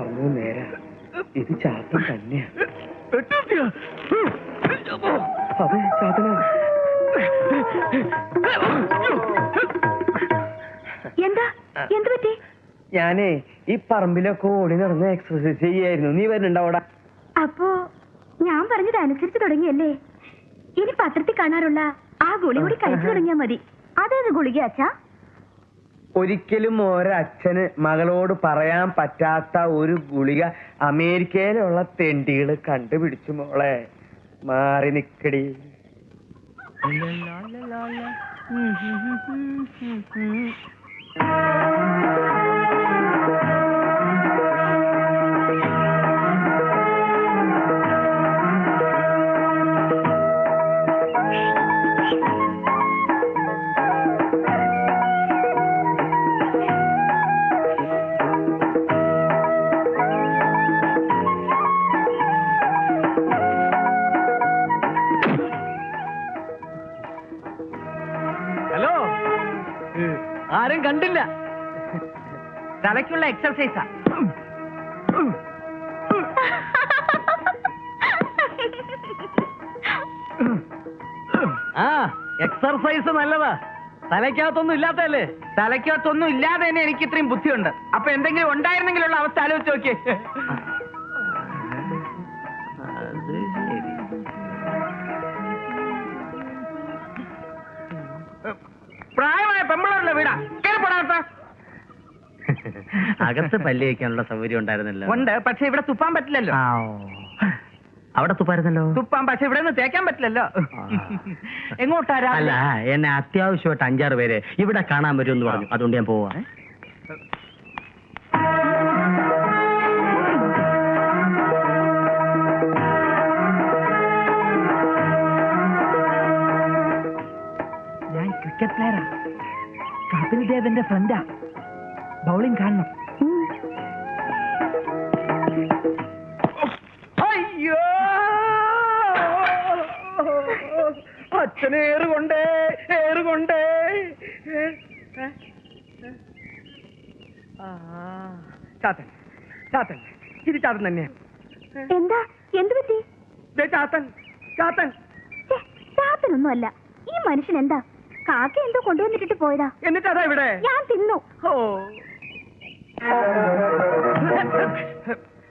പറഞ്ഞത് നേരാ. ഇത് ചാത്തൻ തന്നെയാ. അതെ ചാത്തനാ എന്താ? എന്ത് പറ്റി? ഞാനേ ഈ പറമ്പിലൊക്കെ ഓടി നടന്ന് എക്സർസൈസ് ചെയ്യായിരുന്നു. നീ വരുന്നുണ്ടാവടാ അപ്പോ ഞാൻ പറഞ്ഞത് അനുസരിച്ച് തുടങ്ങിയല്ലേ? ഇനി പത്രത്തിൽ കാണാറുള്ള ആ ഗുളി കൂടി കഴിച്ചു തുടങ്ങിയാ മതി. അതേത് ഗുളിക അച്ഛാ. ഒരിക്കലും ഒരച്ഛന് മകളോട് പറയാൻ പറ്റാത്ത ഒരു ഗുളിക അമേരിക്കയിലുള്ള തെണ്ടികൾ കണ്ടുപിടിച്ചു മോളെ. മാറി നിക്കടി. ഹലോ ആരും കണ്ടില്ല. തലയ്ക്കുള്ള എക്സർസൈസാ ആ. എക്സർസൈസ് നല്ലതാ. തലയ്ക്കകത്തൊന്നും ഇല്ലാത്തല്ലേ തലയ്ക്കകത്തൊന്നും ഇല്ലാതെ തന്നെ എനിക്ക് ഇത്രയും ബുദ്ധിയുണ്ട്. അപ്പൊ എന്തെങ്കിലും ഉണ്ടായിരുന്നെങ്കിലുള്ള അവസ്ഥ ആലോചിച്ച് നോക്കിയേ. അകത്ത് പല്ല് വയ്ക്കാനുള്ള സൗകര്യം ഉണ്ടായിരുന്നല്ലോ. ഉണ്ട് പക്ഷെ ഇവിടെ തുപ്പാൻ പറ്റില്ലല്ലോ. അവിടെ തുപ്പായിരുന്നല്ലോ? തുപ്പാൻ പക്ഷെ ഇവിടെ നിന്ന് തേക്കാൻ പറ്റില്ലല്ലോ. എങ്ങോട്ടാരാ? എങ്ങോട്ടാ അല്ല? എന്നെ അത്യാവശ്യമായിട്ട് അഞ്ചാറ് പേര് ഇവിടെ കാണാൻ വരുമെന്ന് പറഞ്ഞു. അതുകൊണ്ട് ഞാൻ പോവാ. ഞാൻ ക്രിക്കറ്റ് പ്ലെയറാ. കപിൽ ദേവന്റെ ഫ്രണ്ടാ. ബൗളിംഗ് കാണണം അയ്യോ. അച്ഛന് ഏറുകൊണ്ടേ. ഏറുകൊണ്ടേ ചാത്തൻ ചാത്തൻ. ഇത് ചാത്തൻ തന്നെയാ. എന്താ? എന്ത് പറ്റി? ചാത്തൻ ചാത്തൻ. ഛെ, ചാത്തനൊന്നുമല്ല. ഈ മനുഷ്യൻ എന്താ? കാക്ക എന്തോ കൊണ്ടുവന്നിട്ടിട്ട് പോയതാ. എന്നിട്ടതാ ഇവിടെ? ഞാൻ തിന്നു. ഓ.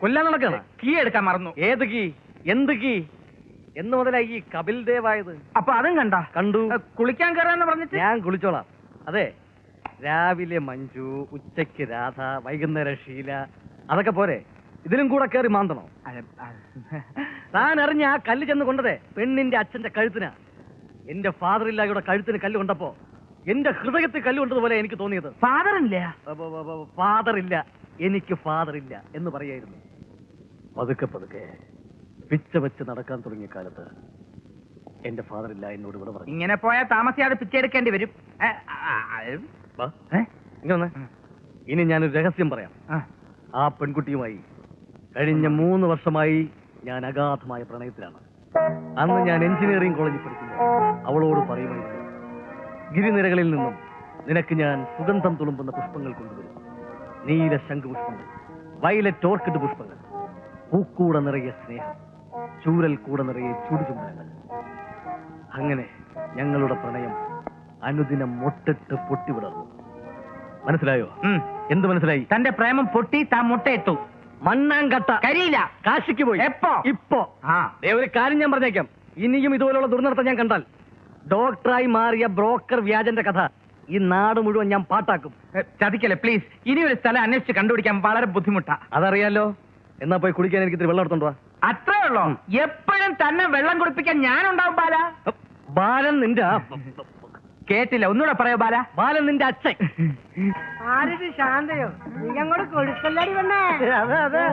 കൊല്ലാൻ നടക്കണ. കീ എടുക്കാൻ മറന്നു. ഏത് കീ? എന്ത് കീ? എന്ന് മുതലായി ഈ കപിൽ ദേവായത്. അപ്പൊ അതും കണ്ട? കണ്ടു. കുളിക്കാൻ കയറാന്ന് പറഞ്ഞിട്ട്? ഞാൻ കുളിച്ചോളാം. അതെ രാവിലെ മഞ്ജു ഉച്ചയ്ക്ക് രാധ വൈകുന്നേരം ഷീല അതൊക്കെ പോരെ. ഇതിലും കൂടെ കയറി മാന്തണോ? താൻ അറിഞ്ഞ ആ കല്ല് ചെന്ന് കൊണ്ടതേ പെണ്ണിന്റെ അച്ഛന്റെ കഴുത്തിനാ. എന്റെ ഫാദർ ഇല്ലാതെ കഴുത്തിന് കല്ല് കൊണ്ടപ്പോ എന്റെ ഹൃദയത്തിൽ കല്ലുകൊണ്ടതുപോലെ എനിക്ക് തോന്നിയത്. ഫാദർ ഇല്ല ഫാദർ ഇല്ല എനിക്ക് ഫാദർ ഇല്ല എന്ന് പറയായിരുന്നു. പതുക്കെ പതുക്കെ പിച്ച വെച്ച് നടക്കാൻ തുടങ്ങിയ കാലത്ത് എന്റെ ഫാദർ ഇല്ല എന്നോട് ഇവിടെ പറഞ്ഞു. ഇങ്ങനെ പോയാൽ താമസിയാതെ പിച്ചെടുക്കേണ്ടി വരും. ഇനി ഞാനൊരു രഹസ്യം പറയാം. ആ. ആ പെൺകുട്ടിയുമായി കഴിഞ്ഞ മൂന്ന് വർഷമായി ഞാൻ അഗാധമായ പ്രണയത്തിലാണ്. അന്ന് ഞാൻ എഞ്ചിനീയറിംഗ് കോളേജിൽ പഠിക്കുന്നു. അവളോട് പറയുമായിരുന്നു ഗിരിനിരകളിൽ നിന്നും നിനക്ക് ഞാൻ സുഗന്ധം തുളുമ്പുന്ന പുഷ്പങ്ങൾ കൊണ്ടുവരും. നീല ശംഖുപുഷ്പങ്ങൾ വയലറ്റ് ഓർക്കിഡ് പുഷ്പങ്ങൾ പൂക്കൂട നിറയെ സ്നേഹം ചൂരൽ കൂട നിറയെ ചുടുചുമരങ്ങൾ അങ്ങനെ ഞങ്ങളുടെ പ്രണയം അനുദിനം മൊട്ടിട്ട് പൊട്ടിവിടർന്നു മനസ്സിലായോ. എന്ത് മനസ്സിലായി? തന്റെ പ്രേമം പൊട്ടി താൻ മുട്ടയിട്ടു. മണ്ണാങ്കട്ട. കരിയില. കാശിക്ക് പോയി. എപ്പോ? ഇപ്പോ. ഒരു കാര്യം ഞാൻ പറഞ്ഞേക്കാം. ഇനിയും ഇതുപോലുള്ള ദുർനടത്തം ഞാൻ കണ്ടാൽ ഡോക്ടറായി മാറിയ ബ്രോക്കർ വ്യാജന്റെ കഥ ഈ നാട് മുഴുവൻ ഞാൻ പാട്ടാക്കും. ചതിക്കല്ലേ പ്ലീസ് ഇനി ഒരു സ്ഥലം അന്വേഷിച്ച് കണ്ടുപിടിക്കാൻ വളരെ ബുദ്ധിമുട്ടാ. അതറിയാലോ? എന്നാ പോയി കുടിക്കാൻ എനിക്ക് ഇത്തിരി വെള്ളം എടുത്തോണ്ടോ വാ. അത്രേ ഉള്ളോ? എപ്പോഴും തന്നെ വെള്ളം കുടിപ്പിക്കാൻ ഞാനുണ്ടാവും ബാല. ബാലൻ നിന്റെ കേട്ടില്ല ഒന്നുകൂടെ പറയോ ബാല. ബാലൻ നിന്റെ അച്ഛൻ. ആരിത് ശാന്തയോ? നീ അങ്ങോട്ട് അതെ അതെ.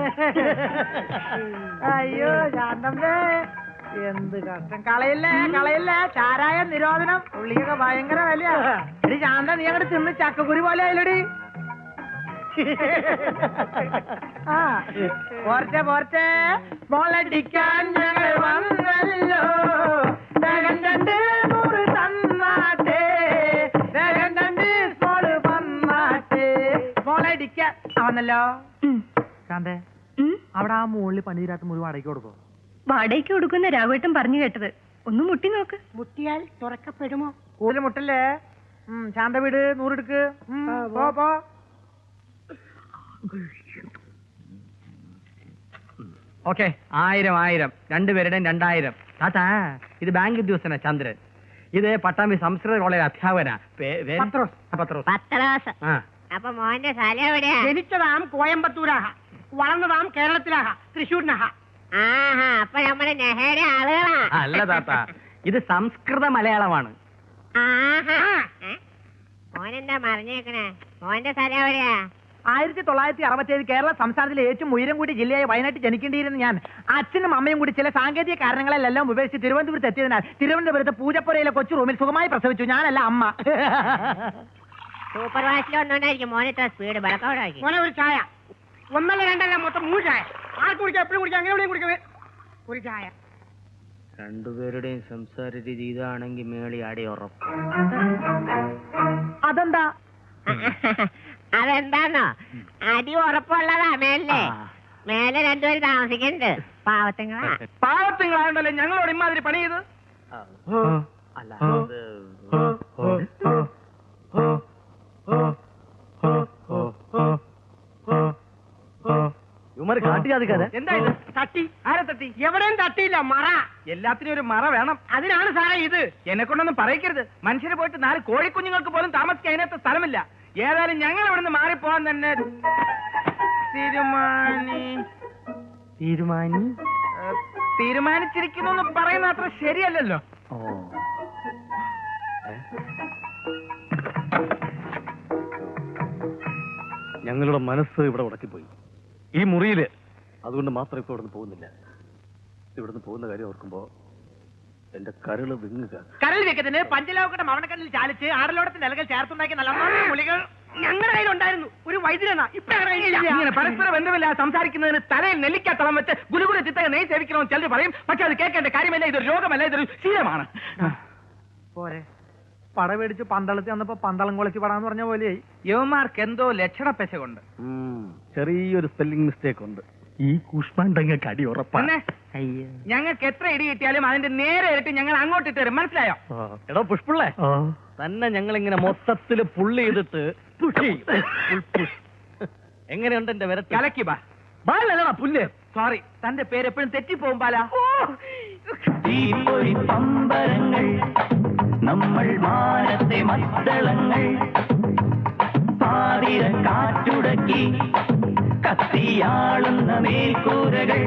അയ്യോ ശാന്തമ്മേ. എന്ത് കഷ്ടം. കളയില്ലേ കളയില്ലേ. ചാരായ നിരോധനം. ഉള്ളിയൊക്കെ ഭയങ്കര വിലയാ. എടി ശാന്ത നീ അങ്ങോട്ട് തിന്ന് ചക്കക്കുരു പോലെ ആയില്ലടി. ആ പോർച്ചെ പോർച്ചെ. മോളടിക്കാൻ ഞങ്ങൾ വന്നല്ലോ. വേഗം രണ്ട് നൂറ് തന്നാട്ടെ. രണ്ട് മോൾ വന്നാട്ടെ മോളടിക്കാൻ വന്നല്ലോ. ഉം. ശാന്തേ അവിടെ ആ മുകളിൽ പണി തീരാത്ത മുഴുവൻ വാടകയ്ക്ക് കൊടുക്കോ? വാടകയ്ക്ക് കൊടുക്കുന്ന രാഘവേട്ടൻ പറഞ്ഞു കേട്ടത്. ഒന്ന് മുട്ടി നോക്ക്. മുട്ടിയാൽ തുറക്കപ്പെടുമോ? കൂടുതൽ മുട്ടല്ലേ? ശാന്ത വീട് നൂറെടുക്ക്. പോ പോ. ഓക്കെ ആയിരം ആയിരം. രണ്ടുപേരുടെയും രണ്ടായിരം. താത്താ ഇത് ബാങ്ക് ഉദ്യോഗസ്ഥനാ ചന്ദ്രൻ. ഇത് പട്ടാമ്പി സംസ്കൃത കോളേജ് ആ അപ്പൊ മോന്റെ സ്ഥലം എവിടെയാ? ജനിച്ചതാം കോയമ്പത്തൂരാഹ. വളർന്നതാം കേരളത്തിലാഹ. തൃശ്ശൂരിനാഹ. ആഹാ അപ്പൊ നമ്മുടെ നെഹയുടെ ആളുകളാ. അല്ല താത്ത. ഇത് സംസ്കൃത മലയാളമാണ്. മോനെന്താ മറിഞ്ഞേക്കണേ? മോന്റെ സ്ഥലം എവിടെയാ? ആയിരത്തി തൊള്ളായിരത്തി അറുപത്തിയേഴ് കേരള സംസ്ഥാനത്തിലെ ഏറ്റവും ഉയരം കൂടി ജില്ലയായി വയനാട്ടിൽ ജനിക്കേണ്ടിയിരുന്ന ഞാൻ. അച്ഛനും അമ്മയും കൂടി ചില സാങ്കേതിക കാരണങ്ങളെല്ലാം ഉപേക്ഷിച്ച് തിരുവനന്തപുരത്ത് എത്തിയതിനാൽ തിരുവനന്തപുരത്ത് പൂജപ്പുരയിലെ കൊച്ചു റൂമിൽ സുഖമായി പ്രസവിച്ചു. ഞാനല്ല അമ്മ. സൂപ്പർ മോൻ സ്പീഡ് മോനെ ഒരു ചായ. ഒന്നല്ല രണ്ടല്ല മൊത്തം മൂന്ന് ചായ. ആർക്ക് കുടിക്കാം? എപ്പോഴും കുടിക്കാം. അങ്ങനെ എവിടെയും കുടിക്കാം. ഒരു ചായ. രണ്ടുപേരുടെയും സംസാര രീതി ഇതാണെങ്കിൽ മേളി അടി ഉറപ്പ്. അതെന്താ? അതെന്താണോ അടി ഉറപ്പുള്ളതാ മേലെ മേലെ രണ്ടുപേര് താമസിക്കുന്നുണ്ട്. പാവത്തിങ്ങളാ. പാവത്തിങ്ങളാണല്ലേ ഞങ്ങളോട് ഇമാതിരി പണി ചെയ്ത്? അല്ല അത് ഇവന്മാര് കാട്ടുജാതിക്കാരെ എന്താ ഇത്? തട്ടി? ആരെ തട്ടി? എവിടെയും തട്ടിയില്ല മറ. എല്ലാത്തിനും ഒരു മറ വേണം. അതിനാണ് സാറേ ഇത്. എന്നെ കൊണ്ടൊന്നും പറയിക്കരുത്. മനുഷ്യര് പോയിട്ട് നാല് കോഴിക്കുഞ്ഞുങ്ങൾക്ക് പോലും താമസിക്കാൻ അതിനകത്ത് സ്ഥലമില്ല. ഏതായാലും ഞങ്ങൾ ഇവിടുന്ന് മാറിപ്പോവാൻ തന്നെ തീരുമാനി. തീരുമാനി? തീരുമാനിച്ചിരിക്കുന്നു എന്ന് പറയുന്ന അത്ര ശരിയല്ലല്ലോ. ഞങ്ങളുടെ മനസ്സ് ഇവിടെ ഉടക്കിപ്പോയി. ഈ മുറിയിൽ. അതുകൊണ്ട് മാത്രം ഇപ്പൊ ഇവിടുന്ന് പോകുന്നില്ല. ഇവിടുന്ന് പോകുന്ന കാര്യം ഓർക്കുമ്പോ എന്റെ കരൾ വിങ്ങുക. കരൾ വെക്കത്തിന് പഞ്ചലോകട്ട മവണക്കല്ലിൽ ചാലിച്ച് ആടലോടത്തിന്റെ ഇലകൾ ചേർത്തുണ്ടാക്കിയ നല്ല മുളികൾ ഞങ്ങളുടെ കയ്യിലുണ്ടായിരുന്നു. ഒരു വൈദ്യുരനാ ഇപ്പൊ. ഇങ്ങനെ പരസ്പര ബന്ധമില്ലാതെ സംസാരിക്കുന്നതിന് തലയിൽ നെല്ലിക്കാത്തളം വെച്ച് ഗുരുകുല ചിത്തക നെയ് സേവിക്കണമെന്ന് ചിലർ പറയും. പക്ഷെ അത് കേൾക്കേണ്ട കാര്യമല്ല. ഇതൊരു രോഗമല്ല. ഇതൊരു ശീലമാണ്. പോരെ. പട മേടിച്ച് പന്തളത്തിൽ വന്നപ്പോ പന്തളം കുളച്ച് പടാന്ന് പറഞ്ഞ പോലെയായി. യവന്മാർക്ക് എന്തോ ലക്ഷണ പെശകുണ്ട്. ചെറിയൊരു സ്പെല്ലിംഗ് മിസ്റ്റേക്ക് ഉണ്ട്. ഈ കുഷ്മാണ്ടങ്ങൾക്ക് അടി ഉറപ്പാണ് ഞങ്ങൾക്ക് എത്ര ഇടി കിട്ടിയാലും അതിന്റെ നേരെ ഇരട്ടി ഞങ്ങൾ അങ്ങോട്ട് ഇട്ട് തരും. മനസ്സിലായോ? എടോ പുഷ്പിള്ളേ. തന്നെ ഞങ്ങൾ ഇങ്ങനെ മൊത്തത്തിൽ പുള്ളി ചെയ്തിട്ട്. എങ്ങനെയുണ്ട് എന്റെ വരെ കലക്കി ബാ. ബാലല്ലടാ പുല്ല്. സോറി തന്റെ പേര് എപ്പോഴും തെറ്റിപ്പോകും ബാല ഈ പമ്പരങ്ങൾ നമ്മൾ മാനത്തെ മത്തളങ്ങൾ പാതിര കാറ്റുടക്കി കത്തിയാളുന്ന മേൽക്കൂരകൾ